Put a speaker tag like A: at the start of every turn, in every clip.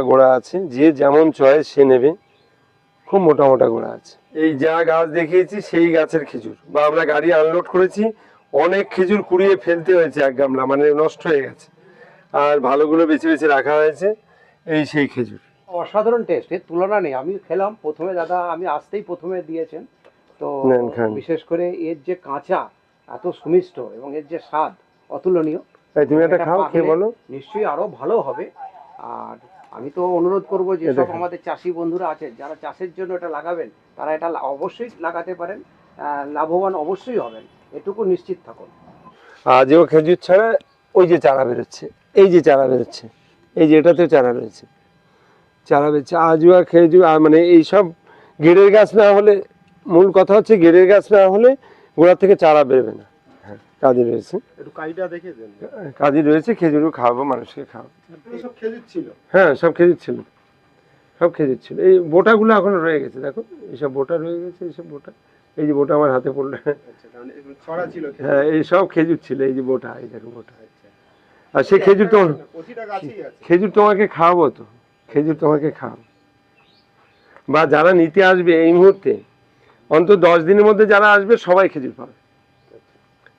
A: গোড়া আছে যে যেমন চয়েস সে নেবে। খুব মোটা মোটা গোড়া আছে। এই যা গাছ দেখিয়েছি সেই গাছের খেজুর। বা আমরা গাড়ি আনলোড করেছি অনেক খেজুর কুড়িয়ে ফেলতে হয়েছে এক গামলা মানে নষ্ট হয়ে গেছে। আর ভালোগুলো বেছে বেছে রাখা হয়েছে এই সেই খেজুর।
B: অসাধারণ টেস্ট এর তুলনা নেই। আমি খেলাম প্রথমে দাদা আমি আসতেই প্রথমে দিয়েছেন। তো বিশেষ করে এর যে কাঁচা এত সুমিষ্ট এবং এর যে স্বাদ অতুলনীয়
A: তাই তুমি একটা
B: এটা
A: খাও খেয়ে বলো।
B: নিশ্চয়ই আরও ভালো হবে। আর আমি তো অনুরোধ করব যে সব আমাদের চাষি বন্ধুরা আছে যারা চাষের জন্য এটা লাগাবেন তারা এটা অবশ্যই লাগাতে পারেন লাভবান অবশ্যই হবেন। এটুকু নিশ্চিত থাকুন।
A: আজও খেজুর ছাড়া ওই যে চারা বেরোচ্ছে এই যে চারা বেরোচ্ছে এই যে এটাতেও চারা রয়েছে চারা বেরোচ্ছে আজুয়া খেজুর আর মানে এই সব গেড়ের গাছ না হলে মূল কথা হচ্ছে গেড়ের গাছ না হলে গোড়া থেকে চারা বেরোবে না। কাজে রয়েছে।
C: একটু কাইটা দেখে দেন।
A: কাজে রয়েছে খেজুরও খাওয়াবো মানুষকে খাওয়াবো।
C: সব খেজুর ছিল?
A: হ্যাঁ সব খেজুর ছিল। সব খেজুর ছিল। এই বোটাগুলো এখনও রয়ে গেছে দেখো। এইসব বোটা রয়ে গেছে এইসব বোটা। এই যে বোটা আমার হাতে পড়ল।
C: আচ্ছা।
A: হ্যাঁ এই সব খেজুর ছিল এই যে বোটা এই দেখো বোটা।
C: আচ্ছা।
A: আর সেই খেজুর তো
C: প্রতিটা গাছেই আছে।
A: খেজুর তোমাকে খাওয়াবো তো। খেজুর তোমাকে খাওয়াবো। বা যারা নিতে আসবে এই মুহূর্তে অন্তত দশ দিনের মধ্যে যারা আসবে সবাই খেজুর পাবে।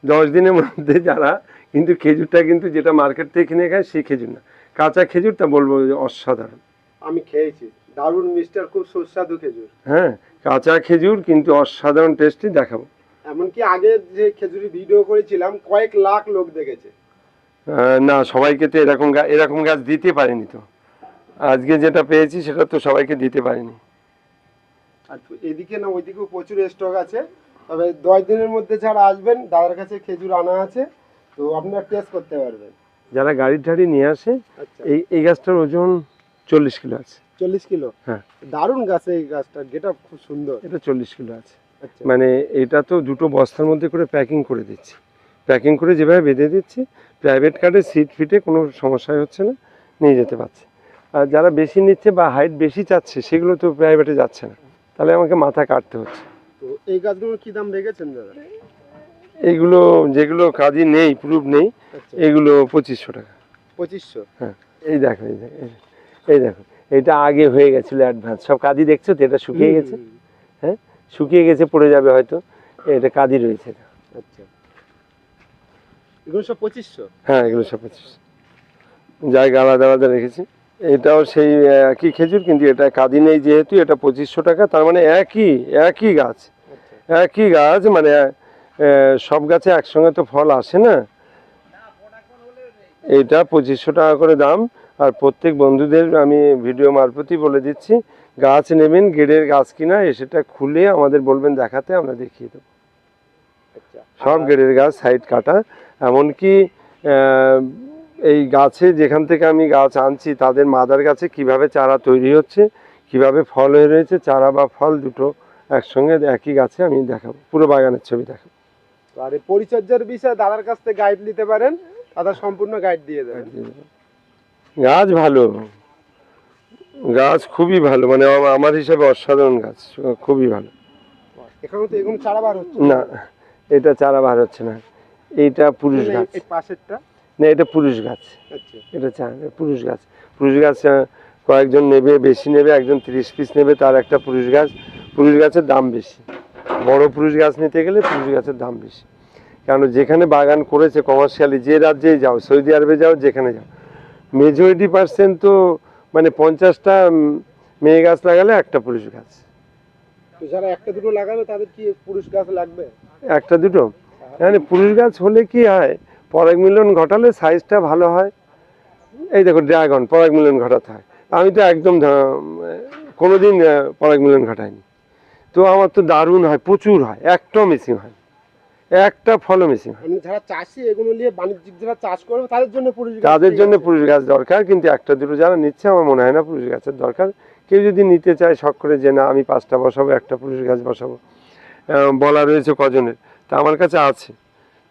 A: দশ দিনের মধ্যে যারা কিন্তু খেজুরটা কিন্তু যেটা মার্কেট থেকে কিনে খায় সেই খেজুর না। কাঁচা খেজুর তা বলব যে অসাধারণ।
C: আমি খেয়েছি। দারুণ মিস্টার খুব সুস্বাদু খেজুর।
A: হ্যাঁ কাঁচা খেজুর কিন্তু অসাধারণ টেস্টই দেখাবো।
C: এমনকি আগে যে খেজুরি ভিডিও করেছিলাম কয়েক লাখ লোক দেখেছে।
A: না সবাইকে তো এরকম এরকম গাছ দিতে পারিনি তো। আজকে যেটা পেয়েছি সেটা তো সবাইকে দিতে পারিনি।
C: আর এদিকে না ওইদিকেও প্রচুর স্টক আছে। তবে দশ দিনের মধ্যে যারা আসবেন দাদার কাছে খেজুর আনা আছে তো আপনারা টেস্ট করতে পারবেন।
A: যারা গাড়ি টাড়ি নিয়ে আসে
C: আচ্ছা।
A: এই এই গাছটার ওজন চল্লিশ কিলো আছে।
C: চল্লিশ কিলো?
A: হ্যাঁ।
C: দারুণ গাছ এই গাছটা গেটা খুব সুন্দর।
A: এটা চল্লিশ কিলো আছে।
C: আচ্ছা।
A: মানে এটা তো দুটো বস্তার মধ্যে করে প্যাকিং করে দিচ্ছি। প্যাকিং করে যেভাবে বেঁধে দিচ্ছি প্রাইভেট কার্ডে সিট ফিটে কোনো সমস্যাই হচ্ছে না নিয়ে যেতে পারছে। আর যারা বেশি নিচ্ছে বা হাইট বেশি চাচ্ছে সেগুলো তো প্রাইভেটে যাচ্ছে না। তাহলে আমাকে মাথা কাটতে হচ্ছে।
C: তো এই গাছগুলোর কি দাম রেখেছেন দাদা?
A: এইগুলো যেগুলো কাজই নেই প্রুফ নেই
C: আচ্ছা।
A: এগুলো পঁচিশশো টাকা।
C: পঁচিশশো?
A: হ্যাঁ এই দেখো এই দেখো এই- দেখো এটা আগে হয়ে গেছিল অ্যাডভান্স সব কাজই দেখছ তো? এটা শুকিয়ে গেছে
C: হুম,
A: শুকিয়ে গেছে পড়ে যাবে হয়তো। এটা কাজই রয়েছে এটা।
C: আচ্ছা। এগুলো সব পঁচিশশো?
A: হ্যাঁ এগুলো সব পঁচিশ জায়গা আলাদা আলাদা রেখেছি। এটাও সেই একই খেজুর কিন্তু এটা কাদি নেই যেহেতু এটা পঁচিশশো টাকা। তার মানে একই একই গাছ। একই গাছ? মানে সব গাছে একসঙ্গে তো ফল আসে না? এটা পঁচিশশো টাকা করে দাম। আর প্রত্যেক বন্ধুদের আমি ভিডিও মারফতই বলে দিচ্ছি গাছ নেবেন গেড়ের গাছ কিনা সেটা খুলে আমাদের বলবেন দেখাতে আমরা দেখিয়ে দেবো।
C: আচ্ছা।
A: সব গেড়ের গাছ সাইড কাটা। এমনকি এই গাছে যেখান থেকে আমি গাছ আনছি তাদের মাদার গাছে কীভাবে চারা তৈরি হচ্ছে কীভাবে ফল হয়ে রয়েছে চারা বা ফল দুটো একসঙ্গে একই গাছে আমি দেখাবো পুরো বাগানের ছবি দেখাবো।
C: আর পরিচর্যার বিষয়ে দাদার কাছ থেকে গাইড নিতে পারেন দাদা সম্পূর্ণ গাইড দিয়ে দেবেন
A: গাছ ভালো গাছ খুবই ভালো মানে আমার হিসাবে অসাধারণ গাছ খুবই ভালো।
C: এখানে তো এগুলো চারা বার হচ্ছে?
A: না এটা চারা বার হচ্ছে না এইটা পুরুষ গাছ।
C: এই পাশেরটা?
A: না এটা পুরুষ গাছ।
C: আচ্ছা।
A: এটা চা পুরুষ গাছ। পুরুষ গাছ কয়েকজন নেবে বেশি নেবে একজন তিরিশ পিস নেবে তার একটা পুরুষ গাছ। পুরুষ গাছের দাম বেশি। বড় পুরুষ গাছ নিতে গেলে পুরুষ গাছের দাম বেশি। কারণ যেখানে বাগান করেছে কমার্শিয়ালি যে রাজ্যেই যাও সৌদি আরবে যাও যেখানে যাও মেজরিটি পার্সেন্ট তো মানে পঞ্চাশটা মেয়ে গাছ লাগালে একটা পুরুষ গাছ।
C: যারা একটা দুটো লাগাবে তাদের কি পুরুষ গাছ লাগবে?
A: একটা দুটো। মানে পুরুষ গাছ হলে কি হয় পরাগ মিলন ঘটালে সাইজটা ভালো হয়। এই দেখো ড্রাগন পরাগ মিলন ঘটাতে হয়। আমি তো একদম কোনোদিন পরাগ মিলন ঘটাইনি। তো আমার তো দারুণ হয় প্রচুর হয় একটাও মিসিং হয় একটা ফলও মিসিং হয়
C: যারা চাষি এগুলো নিয়ে বাণিজ্যিক যারা চাষ করবে তাদের জন্য পুরুষ
A: তাদের জন্য পুরুষ গাছ দরকার কিন্তু একটা দুটো যারা নিচ্ছে আমার মনে হয় না পুরুষ গাছের দরকার। কেউ যদি নিতে চায় শখ করে যে না আমি পাঁচটা বসাবো একটা পুরুষ গাছ বসাবো। বলা রয়েছে কজনের। তা আমার কাছে আছে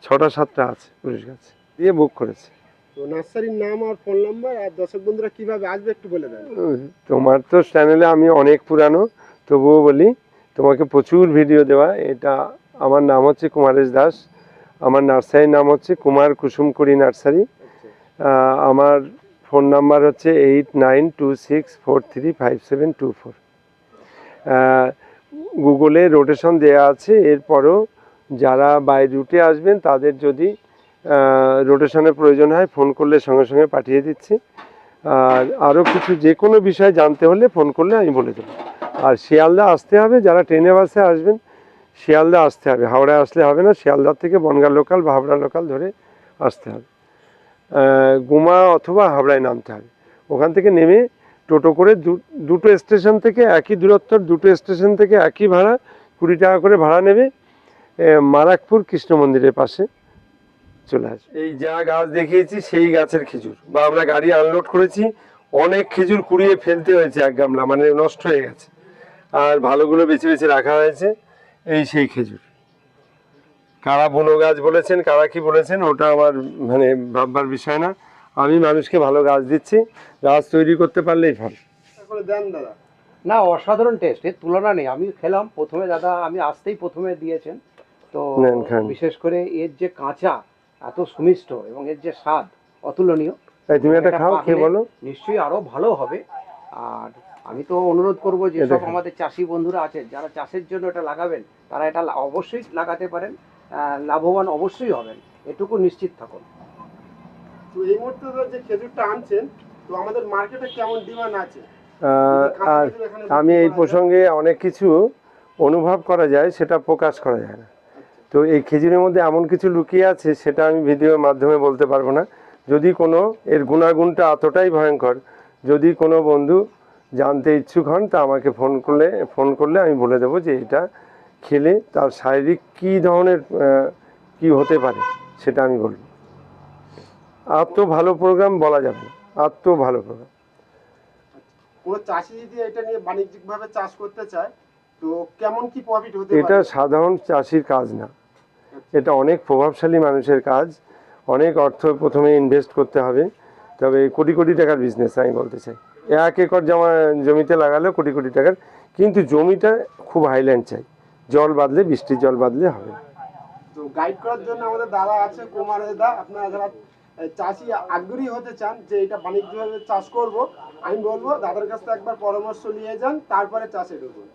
A: ছটা সাতটা আছে পুরুষ গাছ দিয়ে বুক করেছে।
C: তো নার্সারির নাম আর ফোন নাম্বার আর দর্শক বন্ধুরা কীভাবে আসবে একটু বলে দেন।
A: তোমার তো চ্যানেলে আমি অনেক পুরানো তবুও বলি তোমাকে প্রচুর ভিডিও দেওয়া। এটা আমার নাম হচ্ছে কুমারেশ দাস। আমার নার্সারির নাম হচ্ছে কুমার কুসুমকুড়ি নার্সারি।
C: আচ্ছা।
A: আমার ফোন নাম্বার হচ্ছে eight nine two six four three five seven two four গুগলে রোটেশন দেওয়া আছে। এরপরও যারা বাই রুটে আসবেন তাদের যদি রোটেশনের প্রয়োজন হয় ফোন করলে সঙ্গে সঙ্গে পাঠিয়ে দিচ্ছি। আর আরও কিছু যে কোনো বিষয় জানতে হলে ফোন করলে আমি বলে দেবো। আর শিয়ালদা আসতে হবে, যারা ট্রেনে বাসে আসবেন, শিয়ালদা আসতে হবে। হাওড়ায় আসলে হবে না শিয়ালদার থেকে বনগাঁ লোকাল বা হাওড়া লোকাল ধরে আসতে হবে। গুমা অথবা হাওড়ায় নামতে হবে। ওখান থেকে নেমে টোটো করে দুটো স্টেশন থেকে একই দূরত্বর দুটো স্টেশন থেকে একই ভাড়া, কুড়ি টাকা করে ভাড়া নেবে মারাকপুর কৃষ্ণ মন্দিরের পাশে চলে আসবে। এই যা গাছ দেখিয়েছি, সেই গাছের খেজুর। বা আমরা গাড়ি আনলোড করেছি, অনেক খেজুর কুড়িয়ে ফেলতে হয়েছে এক গামলা মানে নষ্ট হয়ে গেছে। আর ভালোগুলো বেছে বেছে রাখা হয়েছে। এই সেই খেজুর। কারা বুনো গাছ বলেছেন কারা কি বলেছেন ওটা আমার মানে ভাববার বিষয় না। আমি মানুষকে ভালো গাছ দিচ্ছি গাছ তৈরি করতে পারলেই ভালো।
C: দেন দাদা।
B: না অসাধারণ টেস্ট এর তুলনা নেই। আমি খেলাম প্রথমে দাদা আমি আসতেই প্রথমে দিয়েছেন। তো
A: নেন, খান।
B: বিশেষ করে এর যে কাঁচা এত সুমিষ্ট এবং এর যে স্বাদ অতুলনীয়
A: তাই তুমি একটা
B: এটা
A: খাও খেয়ে বলো।
B: নিশ্চয়ই আরও ভালো হবে। আর আমি তো অনুরোধ করব যে সব আমাদের চাষি বন্ধুরা আছেন যারা চাষের জন্য এটা লাগাবেন তারা এটা লা- অবশ্যই লাগাতে পারেন লাভবান অবশ্যই হবেন। এটুকু নিশ্চিত থাকুন।
C: তো এই মুহূর্তে যে খেজুরটা আনছেন তো আমাদের মার্কেটে কেমন ডিমান্ড আছে?
A: আর আমি এই প্রসঙ্গে অনেক কিছু অনুভব করা যায় সেটা প্রকাশ করা যায় না। তো এই খেজুরের মধ্যে এমন কিছু লুকিয়ে আছে সেটা আমি ভিডিওর মাধ্যমে বলতে পারব না। যদি কোনো এর গুণাগুণটা এতটাই ভয়ঙ্কর যদি কোনো বন্ধু জানতে ইচ্ছুক হন তা আমাকে ফোন করলে ফোন করলে আমি বলে দেবো যে এটা খেলে তার শারীরিক কী ধরনের কি হতে পারে সেটা আমি বলব। আর তো ভালো প্রোগ্রাম বলা যাবে তো ভালো প্রোগ্রাম
C: কোনো চাষি যদি এটা নিয়ে বাণিজ্যিকভাবে চাষ করতে চায় তো কেমন কি প্রফিট হতে
A: এটা সাধারণ চাষির কাজ না। এটা অনেক প্রভাবশালী মানুষের কাজ অনেক অর্থ প্রথমে ইনভেস্ট করতে হবে তবে কোটি কোটি টাকার বিজনেস আমি বলতে চাই। এক একর জমা, জমিতে লাগালে কোটি কোটি টাকার। কিন্তু জমিটা খুব হাইল্যান্ড চাই। জল বাঁধলে বৃষ্টির জল বাঁধলে হবে
C: তো গাইড করার জন্য আমাদের দাদা আছে কুমার দা আপনারা চাষি আগ্রহী হতে চান যে এটা বাণিজ্যভাবে চাষ করব, আমি বলব দাদার কাছ থেকে একবার পরামর্শ নিয়ে যান, তারপরে চাষে ঢুকুন।